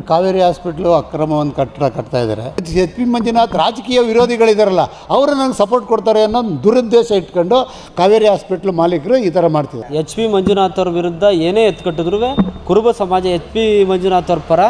Kaveri hospital ಅಕ್ರಮ ಒಂದು ಕಟ್ಟಡ ಕಟ್ತಾ ಇದ್ದಾರೆ ಎಚ್ ಪಿ ಮಂಜುನಾಥ್ ರಾಜಕೀಯ ವಿರೋಧಿಗಳಿದಾರಲ್ಲ ಅವರು ನನಗೆ ಸಪೋರ್ಟ್ ಕೊಡ್ತಾರೆ ಅನ್ನೋ ದುರುದ್ದೇಶ ಇಟ್ಕೊಂಡು ಕಾವೇರಿ ಹಾಸ್ಪಿಟ್ಲ್ ಮಾಲೀಕರು ಈ ಥರ ಮಾಡ್ತಿದ್ದಾರೆ ಎಚ್ ಪಿ ಮಂಜುನಾಥ್ ಅವ್ರ ವಿರುದ್ಧ ಏನೇ ಎತ್ಕಟ್ಟಿದ್ರು ಕುರುಬ ಸಮಾಜ ಎಚ್ ಪಿ ಮಂಜುನಾಥ್ ಅವ್ರ ಪರ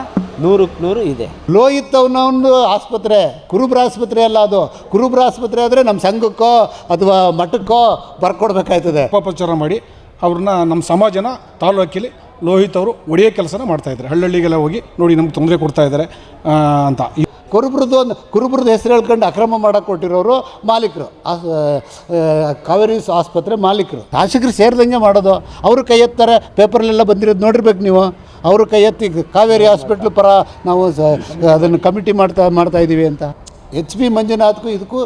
ನೂರಕ್ಕೆ ನೂರು ಇದೆ. ಲೋಹಿತ್ ಅವನ ಒಂದು ಆಸ್ಪತ್ರೆ ಕುರುಬ್ರ ಆಸ್ಪತ್ರೆ ಅಲ್ಲ ಅದು. ಕುರುಬ್ರ ಆಸ್ಪತ್ರೆ ಆದರೆ ನಮ್ಮ ಸಂಘಕ್ಕೋ ಅಥವಾ ಮಠಕ್ಕೋ ಬರ್ಕೊಡ್ಬೇಕಾಯ್ತದೆ. ಅಪಪ್ರಚಾರ ಮಾಡಿ ಅವ್ರನ್ನ ನಮ್ಮ ಸಮಾಜನ ತಾಲೂಕಲ್ಲಿ ಲೋಹಿತ್ ಅವರು ಒಡೆಯೋ ಕೆಲಸನ ಮಾಡ್ತಾಯಿದ್ದಾರೆ ಹಳ್ಳಹಳ್ಳಿಗೆಲ್ಲ ಹೋಗಿ ನೋಡಿ ನಮ್ಗೆ ತೊಂದರೆ ಕೊಡ್ತಾ ಇದ್ದಾರೆ ಅಂತ. ಕುರುಬ್ರದ್ದು ಒಂದು ಕುರುಬ್ರದ್ದು ಹೆಸರು ಹೇಳ್ಕೊಂಡು ಅಕ್ರಮ ಮಾಡಕ್ಕೆ ಕೊಟ್ಟಿರೋರು ಮಾಲೀಕರು. ಕಾವೇರಿ ಆಸ್ಪತ್ರೆ ಮಾಲೀಕರು. ಶಾಸಕರು ಸೇರಿದಂಗೆ ಮಾಡೋದು. ಅವರು ಕೈ ಎತ್ತಾರೆ, ಪೇಪರ್ಲೆಲ್ಲ ಬಂದಿರೋದು ನೋಡಿರ್ಬೇಕು ನೀವು. ಅವರು ಕೈ ಎತ್ತಿ ಕಾವೇರಿ ಹಾಸ್ಪಿಟ್ಲ್ ಪರ ನಾವು ಅದನ್ನು ಕಮಿಟಿ ಮಾಡ್ತಾ ಮಾಡ್ತಾ ಇದ್ದೀವಿ ಅಂತ. ಎಚ್ ಪಿ ಮಂಜುನಾಥ್ಗೂ ಇದಕ್ಕೂ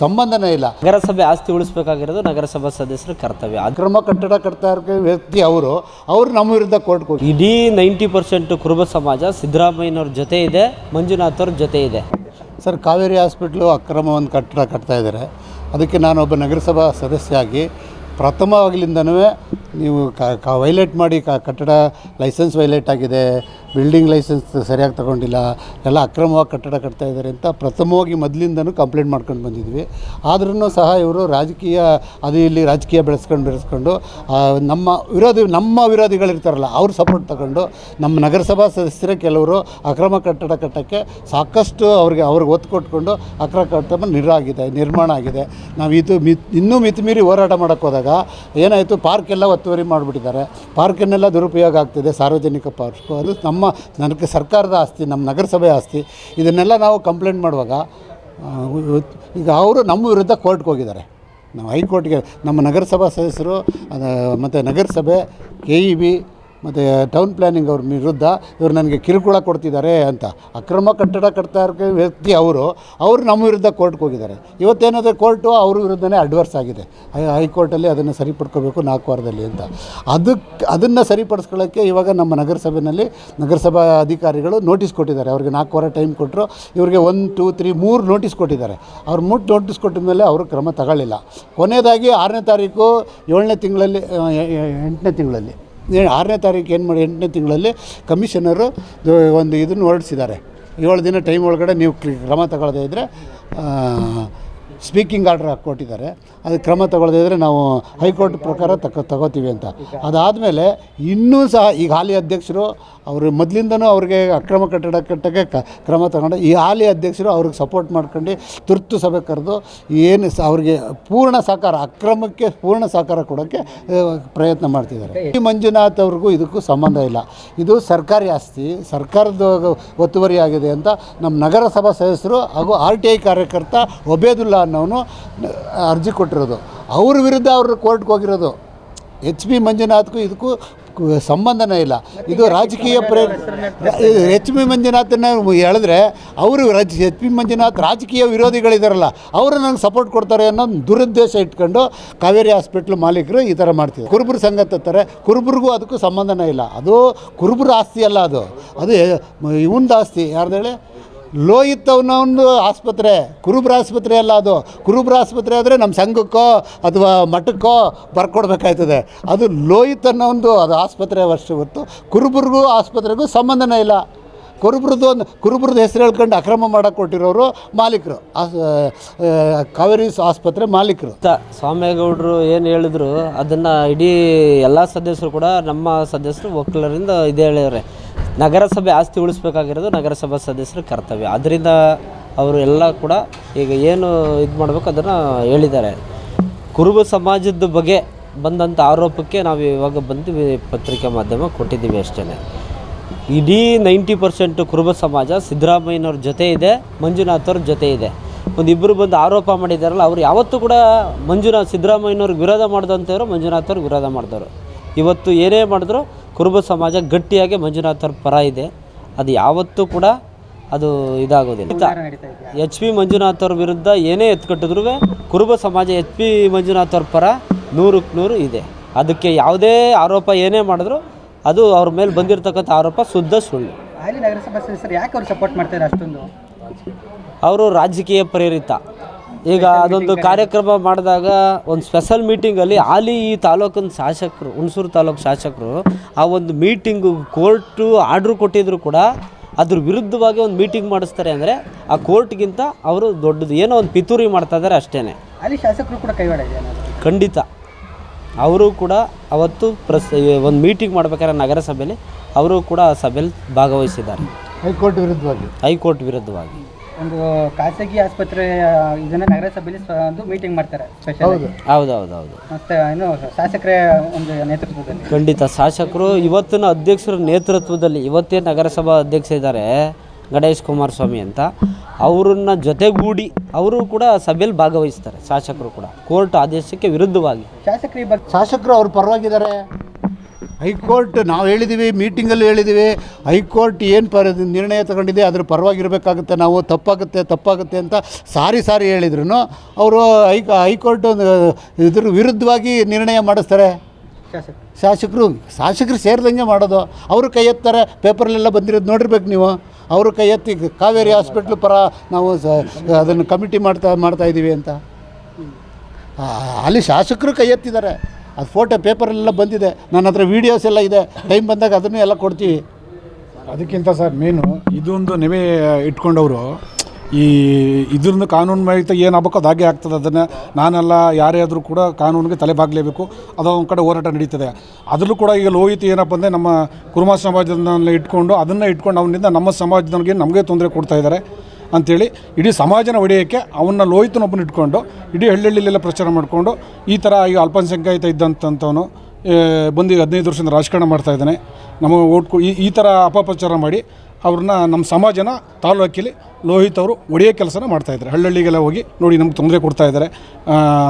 ಸಂಬಂಧನೇ ಇಲ್ಲ. ನಗರಸಭೆ ಆಸ್ತಿ ಉಳಿಸ್ಬೇಕಾಗಿರೋದು ನಗರಸಭಾ ಸದಸ್ಯರ ಕರ್ತವ್ಯ. ಅಕ್ರಮ ಕಟ್ಟಡ ಕಟ್ತಾ ಇರೋ ವ್ಯಕ್ತಿ ಅವರು ಅವರು ನಮ್ಮ ವಿರುದ್ಧ ಕೋರ್ಟ್ ಕೊಟ್ಟು ಇಡೀ ನೈಂಟಿ ಪರ್ಸೆಂಟ್ ಕುರುಬ ಸಮಾಜ ಸಿದ್ದರಾಮಯ್ಯನವ್ರ ಜೊತೆ ಇದೆ ಮಂಜುನಾಥ್ ಅವ್ರ ಜೊತೆ ಇದೆ. ಸರ್ ಕಾವೇರಿ ಹಾಸ್ಪಿಟ್ಲು ಅಕ್ರಮ ಒಂದು ಕಟ್ಟಡ ಕಟ್ತಾ ಇದ್ದಾರೆ. ಅದಕ್ಕೆ ನಾನೊಬ್ಬ ನಗರಸಭಾ ಸದಸ್ಯಾಗಿ ಪ್ರಥಮವಾಗಲಿಂದನೂ ನೀವು ಕ ವೈಲೇಟ್ ಮಾಡಿ ಕ ಕಟ್ಟಡ ಲೈಸೆನ್ಸ್ ವೈಲೇಟ್ ಆಗಿದೆ ಬಿಲ್ಡಿಂಗ್ ಲೈಸೆನ್ಸ್ ಸರಿಯಾಗಿ ತಗೊಂಡಿಲ್ಲ, ಎಲ್ಲ ಅಕ್ರಮವಾಗಿ ಕಟ್ಟಡ ಕಟ್ತಾ ಇದ್ದಾರೆ ಅಂತ ಪ್ರಥಮವಾಗಿ ಮೊದಲಿಂದನೂ ಕಂಪ್ಲೇಂಟ್ ಮಾಡ್ಕೊಂಡು ಬಂದಿದ್ವಿ. ಆದ್ರೂ ಸಹ ಇವರು ರಾಜಕೀಯ, ಅದು ಇಲ್ಲಿ ರಾಜಕೀಯ ಬೆಳೆಸ್ಕೊಂಡು ಬೆಳೆಸ್ಕೊಂಡು ನಮ್ಮ ವಿರೋಧಿ, ನಮ್ಮ ವಿರೋಧಿಗಳಿರ್ತಾರಲ್ಲ, ಅವ್ರ ಸಪೋರ್ಟ್ ತಗೊಂಡು ನಮ್ಮ ನಗರಸಭಾ ಸದಸ್ಯರೇ ಕೆಲವರು ಅಕ್ರಮ ಕಟ್ಟಡ ಕಟ್ಟೋಕ್ಕೆ ಸಾಕಷ್ಟು ಅವ್ರಿಗೆ ಅವ್ರಿಗೆ ಒತ್ತು ಕೊಟ್ಕೊಂಡು ಅಕ್ರಮ ಕಟ್ಟಡ ನಿರಾಗಿದೆ ನಿರ್ಮಾಣ ಆಗಿದೆ. ನಾವು ಇದು ಮಿತ್ ಇನ್ನೂ ಮಿತಿಮೀರಿ ಹೋರಾಟ ಮಾಡೋಕ್ಕೆ ಹೋದಾಗ ಏನಾಯಿತು, ಪಾರ್ಕ್ ಎಲ್ಲ ಒತ್ತುವರಿ ಮಾಡಿಬಿಟ್ಟಿದ್ದಾರೆ. ಪಾರ್ಕನ್ನೆಲ್ಲ ದುರುಪಯೋಗ ಆಗ್ತಿದೆ, ಸಾರ್ವಜನಿಕ ಪಾರ್ಕು. ಅದು ನಮ್ಮ ನನಗೆ ಸರ್ಕಾರದ ಆಸ್ತಿ, ನಮ್ಮ ನಗರಸಭೆ ಆಸ್ತಿ, ಇದನ್ನೆಲ್ಲ ನಾವು ಕಂಪ್ಲೇಂಟ್ ಮಾಡುವಾಗ ಈಗ ಅವರು ನಮ್ಮ ವಿರುದ್ಧ ಕೋರ್ಟ್ಗೆ ಹೋಗಿದ್ದಾರೆ. ನಾವು ಹೈಕೋರ್ಟ್ಗೆ, ನಮ್ಮ ನಗರಸಭಾ ಸದಸ್ಯರು ಮತ್ತು ನಗರಸಭೆ ಕೆ ಇ ಬಿ ಮತ್ತು ಟೌನ್ ಪ್ಲ್ಯಾನಿಂಗ್ ಅವ್ರ ವಿರುದ್ಧ ಇವರು ನನಗೆ ಕಿರುಕುಳ ಕೊಡ್ತಿದ್ದಾರೆ ಅಂತ. ಅಕ್ರಮ ಕಟ್ಟಡ ಕಟ್ತಾ ಇರೋ ವ್ಯಕ್ತಿ ಅವರು ಅವರು ನಮ್ಮ ವಿರುದ್ಧ ಕೋರ್ಟ್ಗೆ ಹೋಗಿದ್ದಾರೆ. ಇವತ್ತೇನಾದರೆ ಕೋರ್ಟು ಅವ್ರ ವಿರುದ್ಧನೇ ಅಡ್ವರ್ಸ್ ಆಗಿದೆ. ಹೈಕೋರ್ಟಲ್ಲಿ ಅದನ್ನು ಸರಿಪಡ್ಕೋಬೇಕು ನಾಲ್ಕು ವಾರದಲ್ಲಿ ಅಂತ. ಅದಕ್ಕೆ ಅದನ್ನು ಸರಿಪಡಿಸ್ಕೊಳ್ಳೋಕ್ಕೆ ಇವಾಗ ನಮ್ಮ ನಗರಸಭೆಯಲ್ಲಿ ನಗರಸಭಾ ಅಧಿಕಾರಿಗಳು ನೋಟಿಸ್ ಕೊಟ್ಟಿದ್ದಾರೆ. ಅವ್ರಿಗೆ ನಾಲ್ಕು ವಾರ ಟೈಮ್ ಕೊಟ್ಟರು ಇವರಿಗೆ ಒನ್ ಟೂ ತ್ರೀ ಮೂರು ನೋಟಿಸ್ ಕೊಟ್ಟಿದ್ದಾರೆ. ಅವ್ರು ಮೂರು ನೋಟಿಸ್ ಕೊಟ್ಟ ಮೇಲೆ ಅವರು ಕ್ರಮ ತಗೊಳ್ಳಿಲ್ಲ. ಕೊನೆಯದಾಗಿ ಆರನೇ ತಾರೀಕು ಏಳನೇ ತಿಂಗಳಲ್ಲಿ ಎಂಟನೇ ತಿಂಗಳಲ್ಲಿ. ಆರನೇ ತಾರೀಕು ಏನು ಮಾಡಿ, ಎಂಟನೇ ತಿಂಗಳಲ್ಲಿ ಕಮಿಷನರು ಒಂದು ಇದನ್ನು ಹೊರಡಿಸಿದ್ದಾರೆ. ಏಳು ದಿನ ಟೈಮ್ ಒಳಗಡೆ ನೀವು ಕ್ರಮ ತಗೊಳ್ಳದೇ ಇದ್ದರೆ ಸ್ಪೀಕಿಂಗ್ ಆರ್ಡ್ರ್ ಕೊಟ್ಟಿದ್ದಾರೆ. ಅದು ಕ್ರಮ ತಗೊಳ್ಳದೇ ಇದ್ದರೆ ನಾವು ಹೈಕೋರ್ಟ್ ಪ್ರಕಾರ ತಗೋ ತಗೋತೀವಿ ಅಂತ. ಅದಾದಮೇಲೆ ಇನ್ನೂ ಸಹ ಈಗ ಹಾಲಿ ಅಧ್ಯಕ್ಷರು ಅವರು ಮೊದಲಿಂದನೂ ಅವ್ರಿಗೆ ಅಕ್ರಮ ಕಟ್ಟಡ ಕಟ್ಟಕ್ಕೆ ಕ್ರಮ ತಗೊಂಡು ಈ ಹಾಲಿ ಅಧ್ಯಕ್ಷರು ಅವ್ರಿಗೆ ಸಪೋರ್ಟ್ ಮಾಡ್ಕೊಂಡು ತುರ್ತು ಸಭೆ ಕರೆದು ಏನು ಅವ್ರಿಗೆ ಪೂರ್ಣ ಸಹಕಾರ, ಅಕ್ರಮಕ್ಕೆ ಪೂರ್ಣ ಸಹಕಾರ ಕೊಡೋಕ್ಕೆ ಪ್ರಯತ್ನ ಮಾಡ್ತಿದ್ದಾರೆ. ಈ ಮಂಜುನಾಥ್ ಅವ್ರಿಗೂ ಇದಕ್ಕೂ ಸಂಬಂಧ ಇಲ್ಲ. ಇದು ಸರ್ಕಾರಿ ಆಸ್ತಿ, ಸರ್ಕಾರದ ಒತ್ತುವರಿ ಆಗಿದೆ ಅಂತ ನಮ್ಮ ನಗರಸಭಾ ಸದಸ್ಯರು ಹಾಗೂ ಆರ್ ಟಿ ಐ ಕಾರ್ಯಕರ್ತ ಒಬೇದುಲ್ಲಾ ಅನ್ನೋನು ಅರ್ಜಿ ಕೊಟ್ಟಿರೋದು. ಅವ್ರ ವಿರುದ್ಧ ಅವರು ಕೋರ್ಟ್ಗೆ ಹೋಗಿರೋದು. ಎಚ್ ಪಿ ಮಂಜುನಾಥ್ಗೂ ಇದಕ್ಕೂ ಸಂಬಂಧನೇ ಇಲ್ಲ. ಇದು ರಾಜಕೀಯ ಪ್ರೇರ ಎಚ್ ಪಿ ಮಂಜುನಾಥನ್ನ ಹೇಳಿದ್ರೆ ಅವರು ರಾಜ್, ಎಚ್ ಪಿ ಮಂಜುನಾಥ್ ರಾಜಕೀಯ ವಿರೋಧಿಗಳಿದಾರಲ್ಲ, ಅವರು ನನಗೆ ಸಪೋರ್ಟ್ ಕೊಡ್ತಾರೆ ಅನ್ನೋ ದುರುದ್ದೇಶ ಇಟ್ಕೊಂಡು ಕಾವೇರಿ ಹಾಸ್ಪಿಟ್ಲ್ ಮಾಲೀಕರು ಈ ಥರ ಮಾಡ್ತಿದ್ದಾರೆ. ಕುರುಬರು ಸಂಘ ತತ್ತಾರೆ, ಕುರುಬರಿಗೂ ಅದಕ್ಕೂ ಸಂಬಂಧನೇ ಇಲ್ಲ. ಅದು ಕುರುಬರ ಆಸ್ತಿ ಅಲ್ಲ ಅದು. ಅದು ಇವಂದು ಆಸ್ತಿ. ಯಾರ್ದು ಲೋಹಿತ್ ಅನ್ನೋ ಒಂದು ಆಸ್ಪತ್ರೆ, ಕುರುಬ್ರ ಆಸ್ಪತ್ರೆ ಅಲ್ಲ ಅದು. ಕುರುಬ್ರ ಆಸ್ಪತ್ರೆ ಆದರೆ ನಮ್ಮ ಸಂಘಕ್ಕೋ ಅಥವಾ ಮಠಕ್ಕೋ ಬರ್ಕೊಡ್ಬೇಕಾಯ್ತದೆ. ಅದು ಲೋಹಿತ್ ಅನ್ನೋ ಒಂದು, ಅದು ಆಸ್ಪತ್ರೆ ವರ್ಷ ಹೊತ್ತು. ಕುರುಬ್ರಿಗೂ ಆಸ್ಪತ್ರೆಗೂ ಸಂಬಂಧನೇ ಇಲ್ಲ. ಕುರುಬ್ರದ್ದು ಒಂದು, ಕುರುಬ್ರದ್ದು ಹೆಸರು ಹೇಳ್ಕೊಂಡು ಅಕ್ರಮ ಮಾಡಕ್ಕೆ ಕೊಟ್ಟಿರೋರು ಮಾಲೀಕರು. ಆಸ್- ಕಾವೇರಿ ಆಸ್ಪತ್ರೆ ಮಾಲೀಕರು. ಸ್ವಾಮಿಗೌಡರು ಏನು ಹೇಳಿದ್ರು, ಅದನ್ನು ಇಡೀ ಎಲ್ಲ ಸದಸ್ಯರು ಕೂಡ ನಮ್ಮ ಸದಸ್ಯರು ಒಕ್ಕಲರಿಂದ ಇದೇ ಹೇಳಿದ್ದಾರೆ. ನಗರಸಭೆ ಆಸ್ತಿ ಉಳಿಸ್ಬೇಕಾಗಿರೋದು ನಗರಸಭಾ ಸದಸ್ಯರ ಕರ್ತವ್ಯ. ಅದರಿಂದ ಅವರು ಎಲ್ಲ ಕೂಡ ಈಗ ಏನು ಇದು ಮಾಡಬೇಕು ಅದನ್ನು ಹೇಳಿದ್ದಾರೆ. ಕುರುಬ ಸಮಾಜದ ಬಗ್ಗೆ ಬಂದಂಥ ಆರೋಪಕ್ಕೆ ನಾವು ಇವಾಗ ಬಂದು ಪತ್ರಿಕಾ ಮಾಧ್ಯಮ ಕೊಟ್ಟಿದ್ದೀವಿ ಅಷ್ಟೇ ಇಡೀ ನೈಂಟಿ ಪರ್ಸೆಂಟ್ ಕುರುಬ ಸಮಾಜ ಸಿದ್ದರಾಮಯ್ಯನವ್ರ ಜೊತೆ ಇದೆ ಮಂಜುನಾಥವ್ರ ಜೊತೆ ಇದೆ. ಒಂದು ಇಬ್ಬರು ಬಂದು ಆರೋಪ ಮಾಡಿದಾರಲ್ಲ, ಅವ್ರು ಯಾವತ್ತೂ ಕೂಡ ಮಂಜುನಾಥ್, ಸಿದ್ದರಾಮಯ್ಯನವ್ರಿಗೆ ವಿರೋಧ ಮಾಡಿದಂಥವ್ರು ಮಂಜುನಾಥವ್ರಿಗೆ ವಿರೋಧ ಮಾಡಿದವರು. ಇವತ್ತು ಏನೇ ಮಾಡಿದ್ರು ಕುರುಬ ಸಮಾಜ ಗಟ್ಟಿಯಾಗಿ ಮಂಜುನಾಥರ ಪರ ಇದೆ. ಅದು ಯಾವತ್ತೂ ಕೂಡ ಅದು ಇದಾಗೋದಿಲ್ಲ. ಎಚ್ ಪಿ ಮಂಜುನಾಥ್ ಅವ್ರ ವಿರುದ್ಧ ಏನೇ ಎತ್ಕಟ್ಟಿದ್ರು ಕುರುಬ ಸಮಾಜ ಎಚ್ ಪಿ ಮಂಜುನಾಥ್ ಅವ್ರ ಪರ ನೂರಕ್ಕೆ ನೂರು ಇದೆ. ಅದಕ್ಕೆ ಯಾವುದೇ ಆರೋಪ ಏನೇ ಮಾಡಿದ್ರು ಅದು ಅವ್ರ ಮೇಲೆ ಬಂದಿರತಕ್ಕಂಥ ಆರೋಪ ಶುದ್ಧ ಸುಳ್ಳು. ಯಾಕೆ ಅವ್ರು ಸಪೋರ್ಟ್ ಮಾಡ್ತಾರೆ ಅಷ್ಟೊಂದು? ಅವರು ರಾಜಕೀಯ ಪ್ರೇರಿತ. ಈಗ ಅದೊಂದು ಕಾರ್ಯಕ್ರಮ ಮಾಡಿದಾಗ ಒಂದು ಸ್ಪೆಷಲ್ ಮೀಟಿಂಗಲ್ಲಿ ಹಾಲಿ ಈ ತಾಲೂಕಿನ ಶಾಸಕರು ಹುಣಸೂರು ತಾಲೂಕು ಶಾಸಕರು ಆ ಒಂದು ಮೀಟಿಂಗು ಕೋರ್ಟು ಆರ್ಡ್ರ್ ಕೊಟ್ಟಿದ್ರು ಕೂಡ ಅದ್ರ ವಿರುದ್ಧವಾಗಿ ಒಂದು ಮೀಟಿಂಗ್ ಮಾಡಿಸ್ತಾರೆ ಅಂದರೆ ಆ ಕೋರ್ಟ್ಗಿಂತ ಅವರು ದೊಡ್ಡದು. ಏನೋ ಒಂದು ಪಿತೂರಿ ಮಾಡ್ತಾ ಇದ್ದಾರೆ ಅಷ್ಟೇ ಅಲ್ಲಿ ಶಾಸಕರು ಕೂಡ ಕೈವಾಡ ಇದೆ ಖಂಡಿತ. ಅವರು ಕೂಡ ಅವತ್ತು ಪ್ರಸ್ ಒಂದು ಮೀಟಿಂಗ್ ಮಾಡ್ಬೇಕಾದ್ರೆ ನಗರಸಭೆಯಲ್ಲಿ ಅವರು ಕೂಡ ಆ ಸಭೆಯಲ್ಲಿ ಭಾಗವಹಿಸಿದ್ದಾರೆ. ಹೈಕೋರ್ಟ್ ವಿರುದ್ಧವಾಗಿ. ಹೈಕೋರ್ಟ್ ವಿರುದ್ಧವಾಗಿ. ಒಂದು ಖಾಸಗಿ ಆಸ್ಪತ್ರೆ ಇದನ್ನ ನಗರಸಭೆಯಲ್ಲಿ ಸ್ವ- ಒಂದು ಮೀಟಿಂಗ್ ಮಾಡ್ತಾರೆ ಸ್ಪೆಷಲ್ ಹೌದು ಹೌದು. ಹೌದು ಹೌದು ಮತ್ತೆ ಏನು ಶಾಸಕರ ಒಂದು ನೇತೃತ್ವದಲ್ಲಿ. ಖಂಡಿತ. ಶಾಸಕರು ಇವತ್ತಿನ ಅಧ್ಯಕ್ಷರ ನೇತೃತ್ವದಲ್ಲಿ ಇವತ್ತೇ ನಗರಸಭಾ ಅಧ್ಯಕ್ಷ ಇದ್ದಾರೆ ಗಣೇಶ್ ಕುಮಾರಸ್ವಾಮಿ ಅಂತ. ಅವರನ್ನ ಜೊತೆಗೂಡಿ ಅವರು ಕೂಡ ಸಭೆಯಲ್ಲಿ ಭಾಗವಹಿಸ್ತಾರೆ ಶಾಸಕರು ಕೂಡ. ಕೋರ್ಟ್ ಆದೇಶಕ್ಕೆ ವಿರುದ್ಧವಾಗಿ. ಶಾಸಕರು ಈ ಬಗ್ಗೆ ಶಾಸಕರು ಅವ್ರ ಪರವಾಗಿದ್ದಾರೆ. ಹೈಕೋರ್ಟ್ ನಾವು ಹೇಳಿದ್ದೀವಿ ಮೀಟಿಂಗಲ್ಲಿ ಹೇಳಿದ್ದೀವಿ ಹೈಕೋರ್ಟ್ ಏನು ಪರ ನಿರ್ಣಯ ತಗೊಂಡಿದೆ ಅದ್ರ ಪರವಾಗಿರಬೇಕಾಗುತ್ತೆ ನಾವು ತಪ್ಪಾಗುತ್ತೆ ತಪ್ಪಾಗುತ್ತೆ ಅಂತ ಸಾರಿ ಸಾರಿ ಹೇಳಿದ್ರು ಅವರು ಹೈ ಹೈಕೋರ್ಟ್ ಇದ್ರ ವಿರುದ್ಧವಾಗಿ ನಿರ್ಣಯ ಮಾಡಿಸ್ತಾರೆ. ಶಾಸಕರು. ಶಾಸಕರು ಶಾಸಕರು ಸೇರಿದಂಗೆ ಮಾಡೋದು. ಅವರು ಕೈ ಎತ್ತಾರೆ ಪೇಪರ್ಲೆಲ್ಲ ಬಂದಿರೋದು ನೋಡಿರ್ಬೇಕು ನೀವು. ಅವರು ಕೈ ಎತ್ತಿ ಕಾವೇರಿ ಹಾಸ್ಪಿಟ್ಲ್ ಪರ ನಾವು ಸ- ಅದನ್ನು ಕಮಿಟಿ ಮಾಡ್ತಾ ಮಾಡ್ತಾ ಇದ್ದೀವಿ ಅಂತ. ಅಲ್ಲಿ ಶಾಸಕರು ಕೈ ಎತ್ತಿದ್ದಾರೆ. ಅದು ಫೋಟೋ ಪೇಪರಲ್ಲೆಲ್ಲ ಬಂದಿದೆ. ನನ್ನ ಹತ್ರ ವೀಡಿಯೋಸ್ ಎಲ್ಲ ಇದೆ. ಟೈಮ್ ಬಂದಾಗ ಅದನ್ನು ಎಲ್ಲ ಕೊಡ್ತೀವಿ. ಅದಕ್ಕಿಂತ ಸರ್ ಮೇನು ಇದೊಂದು ನೆವೆ ಇಟ್ಕೊಂಡವರು. ಈ, ಇದ್ರದ್ದು ಕಾನೂನು ಮಾಹಿತಿ ಏನಾಗಬೇಕು ಅದು ಹಾಗೆ ಆಗ್ತದೆ. ಅದನ್ನು ನಾನೆಲ್ಲ, ಯಾರೇ ಆದರೂ ಕೂಡ ಕಾನೂನಿಗೆ ತಲೆ ಬಾಗಲೇಬೇಕು. ಅದು ಒಂದು ಕಡೆ ಹೋರಾಟ ನಡೀತದೆ. ಅದರಲ್ಲೂ ಕೂಡ ಈಗ ಲೋಹಿತಿ ಏನಪ್ಪ ಅಂದರೆ ನಮ್ಮ ಕುರುಮ ಸಮಾಜದನ್ನೆಲ್ಲ ಇಟ್ಕೊಂಡು ಅದನ್ನು ಇಟ್ಕೊಂಡು ಅವನಿಂದ ನಮ್ಮ ಸಮಾಜದವ್ರಿಗೆ ನಮಗೆ ತೊಂದರೆ ಕೊಡ್ತಾ ಇದ್ದಾರೆ. ಅಂಥೇಳಿ ಇಡೀ ಸಮಾಜನ ಒಡೆಯೋಕ್ಕೆ ಅವನ್ನ ಲೋಹಿತನೊಬ್ಬನ ಇಟ್ಕೊಂಡು, ಇಡೀ ಹಳ್ಳಿಹಳ್ಳಿಲೆಲ್ಲ ಪ್ರಚಾರ ಮಾಡಿಕೊಂಡು, ಈ ಥರ ಈಗ ಅಲ್ಪಸಂಖ್ಯಾತ ಇದ್ದಂಥವನು ಬಂದು ಈಗ ಹದಿನೈದು ವರ್ಷದಿಂದ ರಾಜಕಾರಣ ಮಾಡ್ತಾಯಿದ್ದಾನೆ ನಮ್ಮ ಓಟ್ಕೊ ಈ ಈ ಥರ ಅಪಪ್ರಚಾರ ಮಾಡಿ ಅವ್ರನ್ನ ನಮ್ಮ ಸಮಾಜನ ತಾಲೂಕಲ್ಲಿ ಲೋಹಿತ್ ಅವರು ಒಡೆಯೋ ಕೆಲಸನ ಮಾಡ್ತಾಯಿದ್ದಾರೆ ಹಳ್ಳಿಗೆಲ್ಲ ಹೋಗಿ ನೋಡಿ ನಮ್ಗೆ ತೊಂದರೆ ಕೊಡ್ತಾ ಇದ್ದಾರೆ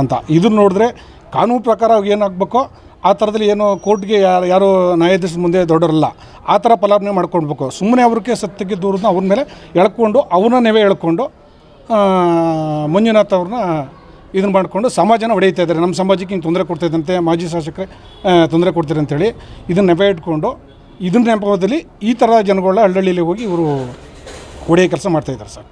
ಅಂತ. ಇದನ್ನ ನೋಡಿದ್ರೆ ಕಾನೂನು ಪ್ರಕಾರ ಏನಾಗಬೇಕೋ ಆ ಥರದಲ್ಲಿ ಏನು ಕೋರ್ಟ್ಗೆ ಯಾರು ಯಾರು ನ್ಯಾಯಾಧೀಶರ ಮುಂದೆ ದೊಡ್ಡವರಲ್ಲ ಆ ಥರ ಫಲಾಪನೆ ಮಾಡ್ಕೊಳ್ಬೇಕು ಸುಮ್ಮನೆ ಅವ್ರಿಗೆ ಸತ್ಯಕ್ಕೆ ದೂರನ್ನ ಅವ್ರ ಮೇಲೆ ಎಳ್ಕೊಂಡು ಅವ್ರನ್ನ ನೆವೆ ಎಳ್ಕೊಂಡು ಮಂಜುನಾಥ್ ಅವ್ರನ್ನ ಇದನ್ನ ಮಾಡಿಕೊಂಡು ಸಮಾಜನ ಹೊಡೆಯುತ್ತಾ ಇದ್ದಾರೆ. ನಮ್ಮ ಸಮಾಜಕ್ಕೆ ಹಿಂಗೆ ತೊಂದರೆ ಕೊಡ್ತಾಯಿದ್ದಂತೆ ಮಾಜಿ ಶಾಸಕರೇ ತೊಂದರೆ ಕೊಡ್ತಾರೆ ಅಂತೇಳಿ ಇದನ್ನ ನೆಪ ಇಟ್ಕೊಂಡು ಇದನ್ನ ನೆಪದಲ್ಲಿ ಈ ಥರ ಜನಗಳ ಹಳ್ಳಿಯಲ್ಲಿ ಹೋಗಿ ಇವರು ಹೊಡೆಯೋ ಕೆಲಸ ಮಾಡ್ತಾಯಿದ್ದಾರೆ ಸರ್.